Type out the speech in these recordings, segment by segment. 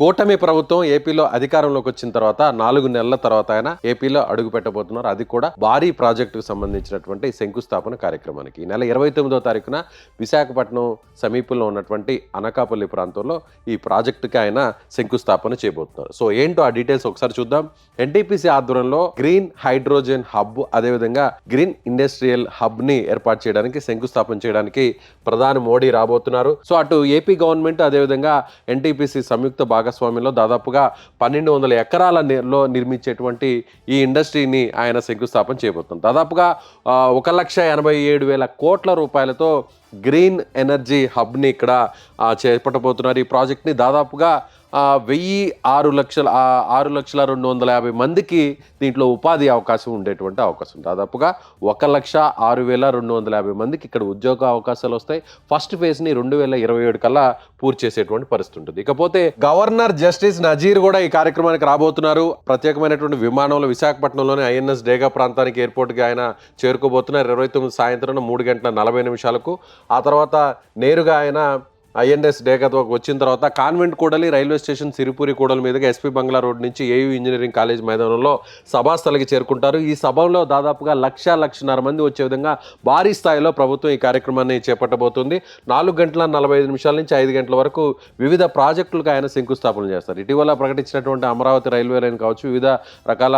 కూటమి ప్రభుత్వం ఏపీలో అధికారంలోకి వచ్చిన తర్వాత నాలుగు నెలల తర్వాత ఆయన ఏపీలో అడుగు పెట్టబోతున్నారు. అది కూడా భారీ ప్రాజెక్టుకు సంబంధించినటువంటి శంకుస్థాపన కార్యక్రమానికి. ఈ నెల ఇరవై తొమ్మిదో తారీఖున విశాఖపట్నం సమీపంలో ఉన్నటువంటి అనకాపల్లి ప్రాంతంలో ఈ ప్రాజెక్టుకి ఆయన శంకుస్థాపన చేయబోతున్నారు. సో ఏంటో ఆ డీటెయిల్స్ ఒకసారి చూద్దాం. ఎన్టీపీసీ ఆధ్వర్యంలో గ్రీన్ హైడ్రోజన్ హబ్ అదేవిధంగా గ్రీన్ ఇండస్ట్రియల్ హబ్ని ఏర్పాటు చేయడానికి శంకుస్థాపన చేయడానికి ప్రధాని మోడీ రాబోతున్నారు. సో అటు ఏపీ గవర్నమెంట్ అదేవిధంగా ఎన్టీపీసీ సంయుక్త భాగం భాగస్వామ్యంలో దాదాపుగా పన్నెండు వందల ఎకరాల లో నిర్మించేటువంటి ఈ ఇండస్ట్రీని ఆయన శంకుస్థాపన చేయబోతున్నారు. దాదాపుగా ఒక లక్ష ఎనభై ఏడు వేల కోట్ల రూపాయలతో గ్రీన్ ఎనర్జీ హబ్ని ఇక్కడ చేపట్టబోతున్నారు. ఈ ప్రాజెక్ట్ని దాదాపుగా వెయ్యి ఆరు లక్షల ఆరు లక్షల రెండు వందల యాభై మందికి దీంట్లో ఉపాధి అవకాశం ఉండేటువంటి అవకాశం. దాదాపుగా ఒక లక్ష ఆరు వేల రెండు వందల యాభై మందికి ఇక్కడ ఉద్యోగ అవకాశాలు వస్తాయి. ఫస్ట్ ఫేజ్ని రెండు వేల ఇరవై ఏడు కల్లా పూర్తి చేసేటువంటి పరిస్థితి ఉంటుంది. ఇకపోతే గవర్నర్ జస్టిస్ నజీర్ కూడా ఈ కార్యక్రమానికి రాబోతున్నారు. ప్రత్యేకమైనటువంటి విమానంలో విశాఖపట్నంలోని ఐఎన్ఎస్ డేగా ప్రాంతానికి ఎయిర్పోర్ట్కి ఆయన చేరుకోబోతున్నారు. ఇరవై తొమ్మిది సాయంత్రం మూడు గంటల నలభై నిమిషాలకు ఆ తర్వాత నేరుగా ఆయన ఐఎన్ఎస్ డేగాతో వచ్చిన తర్వాత కాన్వెంట్ కూడలి రైల్వే స్టేషన్ సిరిపూరి కూడలి మీదుగా ఎస్పీ బంగ్లా రోడ్ నుంచి ఏయూ ఇంజనీరింగ్ కాలేజ్ మైదానంలో సభాస్థలికి చేరుకుంటారు. ఈ సభలో దాదాపుగా లక్ష లక్షన్నర మంది వచ్చే విధంగా భారీ స్థాయిలో ప్రభుత్వం ఈ కార్యక్రమాన్ని చేపట్టబోతుంది. నాలుగు గంటల నలభై ఐదు నిమిషాల నుంచి ఐదు గంటల వరకు వివిధ ప్రాజెక్టులకు ఆయన శంకుస్థాపన చేస్తారు. ఇటీవల ప్రకటించినటువంటి అమరావతి రైల్వే లైన్ కావచ్చు వివిధ రకాల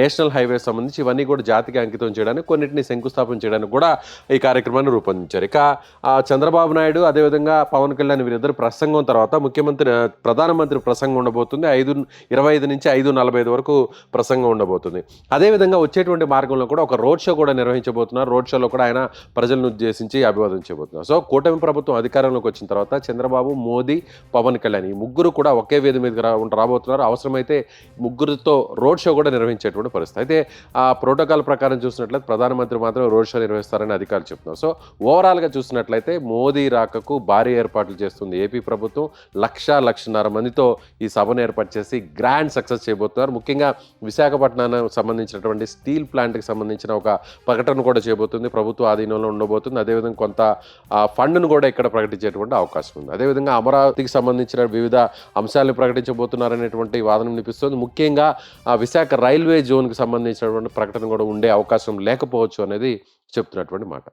నేషనల్ హైవేస్ సంబంధించి ఇవన్నీ కూడా జాతికి అంకితం చేయడానికి కొన్నింటిని శంకుస్థాపన చేయడానికి కూడా ఈ కార్యక్రమాన్ని రూపొందించారు. ఇక చంద్రబాబు నాయుడు అదేవిధంగా పవన్ కళ్యాణ్ వీరిద్దరు ప్రసంగం తర్వాత ముఖ్యమంత్రి ప్రధానమంత్రి ప్రసంగం ఉండబోతుంది. ఐదు ఇరవై ఐదు నుంచి ఐదు నలభై ఐదు వరకు ప్రసంగం ఉండబోతుంది. అదేవిధంగా వచ్చేటువంటి మార్గంలో కూడా ఒక రోడ్ షో కూడా నిర్వహించబోతున్నారు. రోడ్ షోలో కూడా ఆయన ప్రజలను ఉద్దేశించి అభివాదం చేయబోతున్నారు. సో కూటమి ప్రభుత్వం అధికారంలోకి వచ్చిన తర్వాత చంద్రబాబు మోదీ పవన్ కళ్యాణ్ ఈ ముగ్గురు కూడా ఒకే వేది మీద రాబోతున్నారు. అవసరమైతే ముగ్గురితో రోడ్ షో కూడా నిర్వహించేటువంటి పరిస్థితి. అయితే ఆ ప్రోటోకాల్ ప్రకారం చూసినట్లయితే ప్రధానమంత్రి మాత్రం రోడ్ షో నిర్వహిస్తారని అధికారులు చెప్తున్నారు. సో ఓవరాల్గా చూసినట్లయితే మోదీ రాకకు భారీ ఏర్పాట్లు చేస్తుంది. ఏపీ ప్రభుత్వం లక్ష లక్షన్నర మందితో ఈ సభను ఏర్పాటు చేసి గ్రాండ్ సక్సెస్ చేయబోతున్నారు. ముఖ్యంగా విశాఖపట్నానికి సంబంధించినటువంటి స్టీల్ ప్లాంట్కి సంబంధించిన ఒక ప్రకటన కూడా చేయబోతుంది. ప్రభుత్వ ఆధీనంలో ఉండబోతుంది. అదేవిధంగా కొంత ఫండ్ను కూడా ఇక్కడ ప్రకటించేటువంటి అవకాశం ఉంది. అదేవిధంగా అమరావతికి సంబంధించిన వివిధ అంశాలను ప్రకటించబోతున్నారనేటువంటి వాదన వినిపిస్తుంది. ముఖ్యంగా విశాఖ రైల్వే జోన్కి సంబంధించినటువంటి ప్రకటన కూడా ఉండే అవకాశం లేకపోవచ్చు అనేది చెప్తున్నటువంటి మాట.